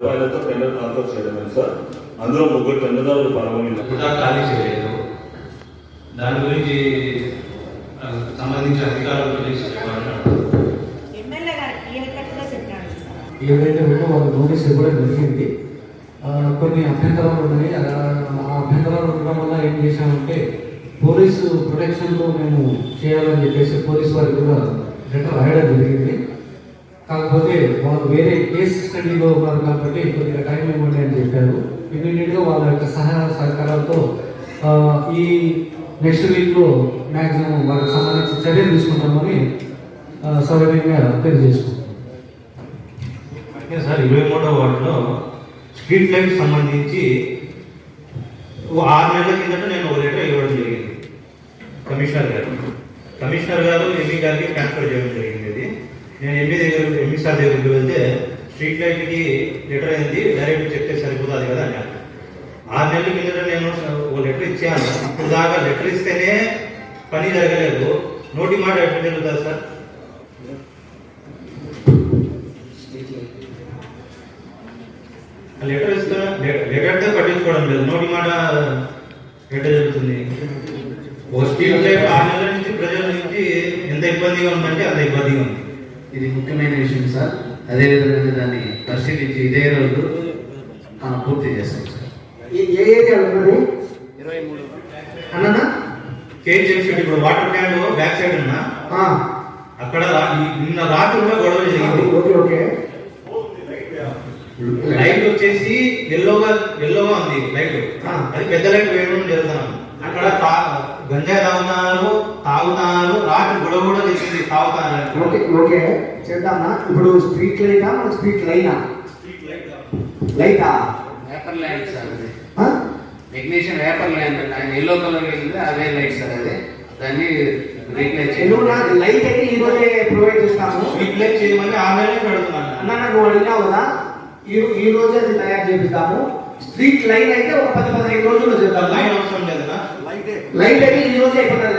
రూపాయలతో tender sir? అందులో ముగ్గురు టెండర్దారులు ఖాళీ చేయలేదు. దాని గురించి సంబంధించిన అధికారుల గురించి ఏదైతే ఉందో వాళ్ళు నోటీస్ ఇవ్వడం జరిగింది ఆ, కొన్ని అభ్యంతరాలు ఉన్నాయి. ఆ ఆ అభ్యంతరాలు ఉండడం వల్ల ఏం చేశామంటే పోలీసు ప్రొటెక్షన్లో మేము చేయాలని చెప్పేసి పోలీసు వారికి కూడా లెటర్ రాయడం జరిగింది. కాకపోతే వాళ్ళు వేరే కేసు స్టడీలో ఉన్నారు కాబట్టి కొద్దిగా టైం ఇవ్వండి అని చెప్పారు. ఇమీడియట్గా వాళ్ళ యొక్క సహాయ సహకారాలతో ఈ నెక్స్ట్ వీక్లో మ్యాక్సిమం వాళ్ళకి సంబంధించిన చర్యలు తీసుకుంటామని సౌకర్యంగా తెలియజేసుకుంటాం అయితే సార్ ఇరవై మూడో వార్డులో స్ట్రీట్ లైట్ సంబంధించి ఆరు నెలల కిందట నేను ఒక లెటర్ ఇవ్వడం జరిగింది. కమిషనర్ గారు. కమిషనర్ గారు ఎంఈ గారికి ట్రాన్స్ఫర్ చేయడం జరిగింది. నేను ఎంపీ దగ్గర ఎంపీ సార్ దగ్గరికి వెళ్తే స్ట్రీట్ లైట్కి లెటర్ అయింది డైరెక్ట్ చెప్తే సరిపోతుంది కదా అన్నారు. ఆరు నెలల కిందట నేను ఓ లెటర్ ఇచ్చాను. ఇప్పుడు దాకా లెటర్ ఇస్తేనే పని జరగలేదు. నోటి మాట ఎట్లా జరుగుతుంది సార్? లెటర్ ఇస్తున్నా లెటర్తో పట్టించుకోవడం లేదు. నోటి మాట ఎట్లా జరుగుతుంది? ఓ స్ట్రీట్ లైట్ ఆరు నెలల నుంచి ప్రజల నుంచి ఎంత ఇబ్బందిగా ఉందంటే అంత ఇబ్బందిగా ఉంది. ఇది ముఖ్యమైన విషయం సార్. అదేవిధంగా దాన్ని పరిశీలించి ఇదే రోజు మనం పూర్తి చేస్తాం సార్. ఏ ఏరియాలో ఉన్నది ఇరవై మూడు. అన్ననా? కేజ్ జంక్షన్ ఇప్పుడు వాటర్ ట్యాంక్ బ్యాక్ సైడ్ ఉన్నా ఆ, అక్కడ నిన్న రాత్రి కూడా గొడవ జరిగింది ఓకే ఓకే లైట్ వచ్చేసి ఎల్లోగా ఎల్లోగా ఉంది లైట్. ఆ. అది పెద్ద లైట్ వేయడం జరుగుతున్నాం అక్కడ గంజాయి తాగుతున్నారు తాగుతున్నారు రాత్రి గొడవ కూడా జరిగింది తాగుతున్నారు ఓకే ఓకే. చేద్దామా? ఇప్పుడు స్ట్రీట్ లైటా మన స్ట్రీట్ లైనా? లైటా వేపర్ ల్యాండ్ సార్ అది? టెక్నీషియన్ వేపర్ ల్యాండ్ ఆయన ఎల్లో కలర్ ఉంది అదే లైట్ సార్ అది. దాన్ని రీప్లేస్ లైట్ అయితే ఈ రోజే ప్రొవైడ్ చేస్తాము. స్ట్రీట్ లైట్ చేయమని ఆరు నెలలు పెడుతున్నాను. అన్న నువ్వు అడిగినావు కదా ఈ ఈ రోజే అది తయారు చేపిస్తాము స్ట్రీట్ లైన్ అయితే ఒక పది పదిహేను రోజుల్లో చేద్దాం లైన్ అవసరం లేదనా లైట్ అయితే ఈ రోజు అయిపోతుంది.